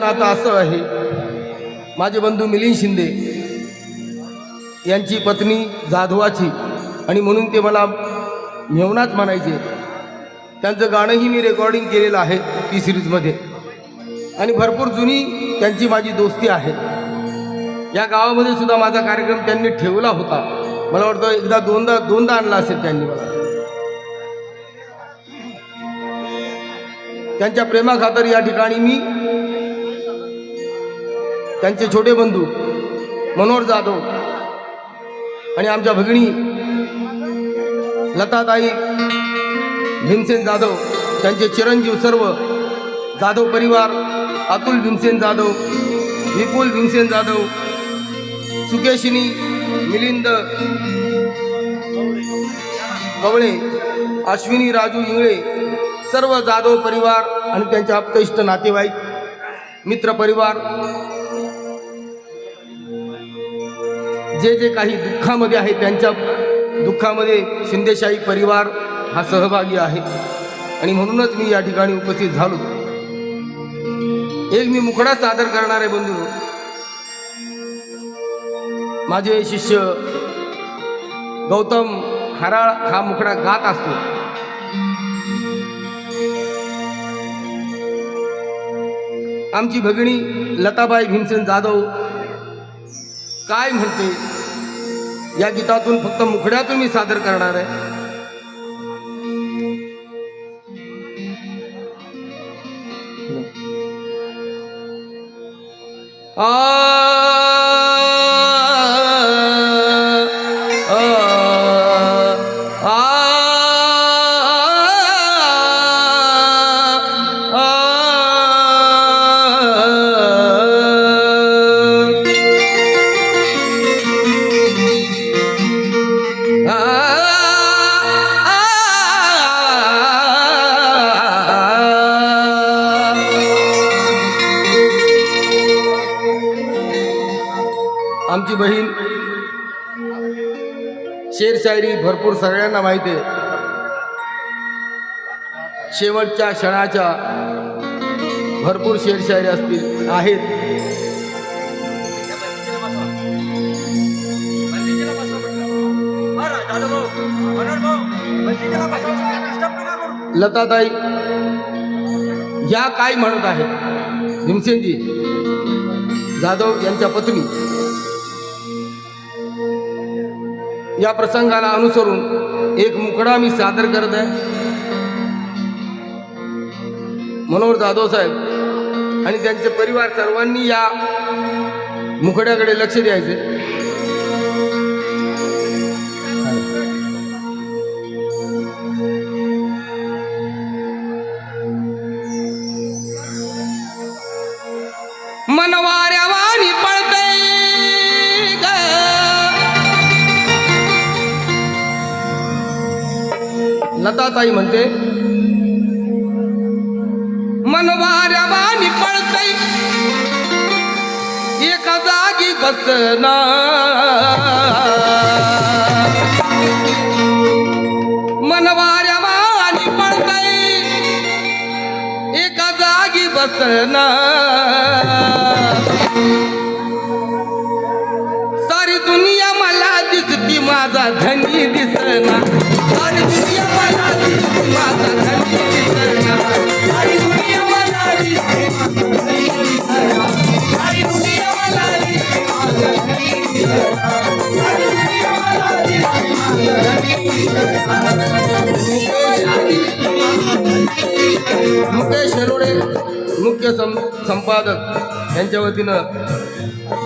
नातं असं आहे. माझे बंधू मिलिंद शिंदे यांची पत्नी जाधवाची आणि म्हणून ते मला मेवनाच म्हणायचे. त्यांचं गाणंही मी रेकॉर्डिंग केलेलं आहे टी सिरीजमध्ये आणि भरपूर जुनी त्यांची माझी दोस्ती आहे. या गावामध्ये सुद्धा माझा कार्यक्रम त्यांनी ठेवला होता. मला वाटतं एकदा दोनदा दोनदा आणला असेल त्यांनी मला. त्यांच्या प्रेमाखातर या ठिकाणी मी त्यांचे छोटे बंधू मनोहर जाधव आणि आमच्या भगिनी लताताई भीमसेन जाधव त्यांचे चिरंजीव सर्व जाधव परिवार अतुल भीमसेन जाधव विपुल भीमसेन जाधव सुकेशिनी मिलिंद कवळे अश्विनी राजू इंगळे सर्व जाधव परिवार आणि त्यांचे आप्तइष्ट नातेवाईक मित्र परिवार जे जे काही दुःखामध्ये आहे त्यांच्या दुःखामध्ये शिंदेशाही परिवार हा सहभागी आहे. आणि म्हणूनच मी या ठिकाणी उपस्थित झालो. एक मी मुखडा सादर करणारे बंधू. माझे शिष्य गौतम हराळ हा मुखडा गात असतो. आमची भगिनी लताबाई भीमसेन जाधव काय म्हणते? या गीतातून फक्त मुखड्यातून मी सादर करणार आहे. आ शेर शायरी भरपूर सगळ्यांना माहिती आहे. शेवटच्या क्षणाच्या भरपूर शेर शायरी असतील आहेत. लताताई या काय म्हणत आहेत? भीमसेनजी जाधव यांच्या पत्नी. या प्रसंगाला अनुसरून एक मुकडा मी सादर करत आहे. मनोहर जाधव साहेब आणि त्यांचे परिवार सर्वांनी या मुकड्याकडे लक्ष द्यायचे. लताताई म्हणते मनवाऱ्या वाणी पळतय. एका जागी बसना. मनवाऱ्या वाणी पळतय. एका जागी बसना. सारी दुनिया मला दिसती माझा धनी दिसना. मुकेश हेलोडे मुख्य सं संपादक यांच्या वतीनं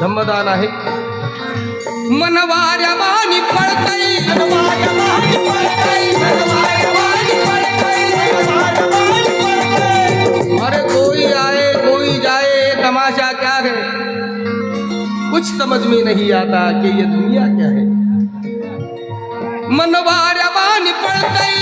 धम्मदान आहे. मनवाऱ्या मानी पडतई मनवाऱ्या मानी पडतई मनवाऱ्या आ गए। कुछ समझ में नहीं आता कि ये दुनिया क्या है। मनवार मानी पडतई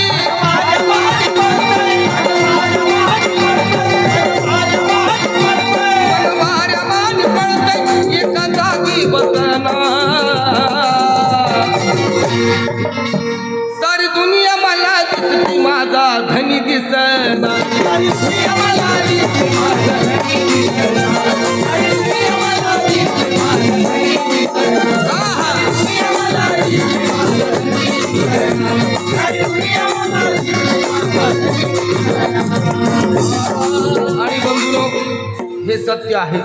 हे सत्य आहे.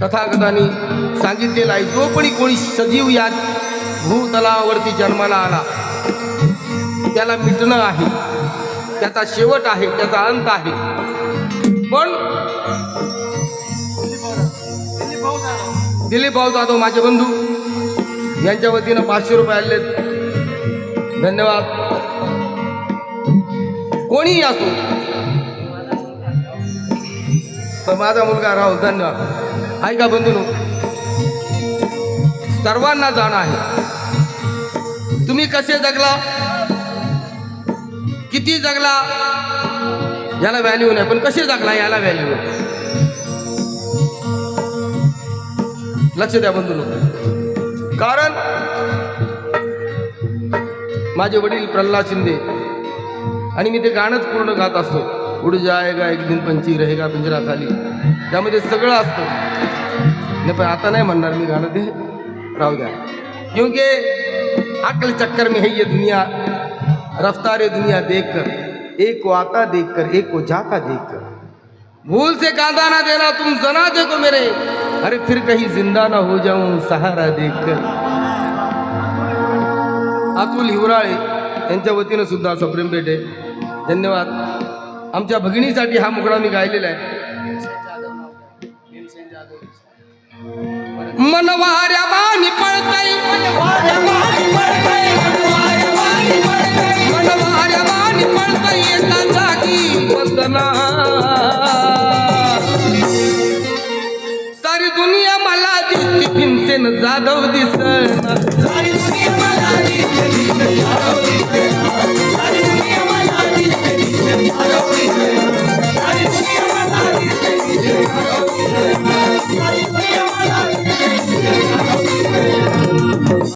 तथागतांनी सांगितलेलं आहे जो कोणी कोणी सजीव या भूतलावरती जन्माला आला. त्याला मिटणं आहे त्याचा शेवट आहे त्याचा अंत आहे. पण दिलीप भाऊ जाधव माझे बंधू यांच्या वतीनं पाचशे रुपये आले धन्यवाद. कोणीही असो तर माझा मुलगा राहुल धन्यवाद. ऐका बंधू सर्वांना जाणं आहे. तुम्ही कसे जगला? किती जगला? याला व्हॅल्यू नाही पण कसे जगला याला व्हॅल्यू लक्ष द्या बंधू कारण माझे वडील प्रल्हाद शिंदे आणि मी ते गाणंच पूर्ण गात असतो. उड जाएगा एक दिन पंची रहेगा पिंजरा खाली त्यामध्ये सगळं असतं. नाही पण आता नाही म्हणणार मी गाणं ते. राहू द्या. क्योंकि अकल चक्कर में है ये दुनिया. रफ्तार दुनिया देखकर एक को आता देखकर एक को जाता देखकर. भूल से कांदा ना देना तुम जना देखो मेरे. अरे फिर कहीं जिंदा ना हो जाऊं सहारा देखकर. अतुल हिवराळे यांच्या वतीनं सुद्धा असं प्रेम भेटे धन्यवाद. आमच्या भगिनीसाठी हा मुकडा मी गायलेला आहे. मनवाऱ्या बाणी पळताय मनवाऱ्या बाणी पळताय.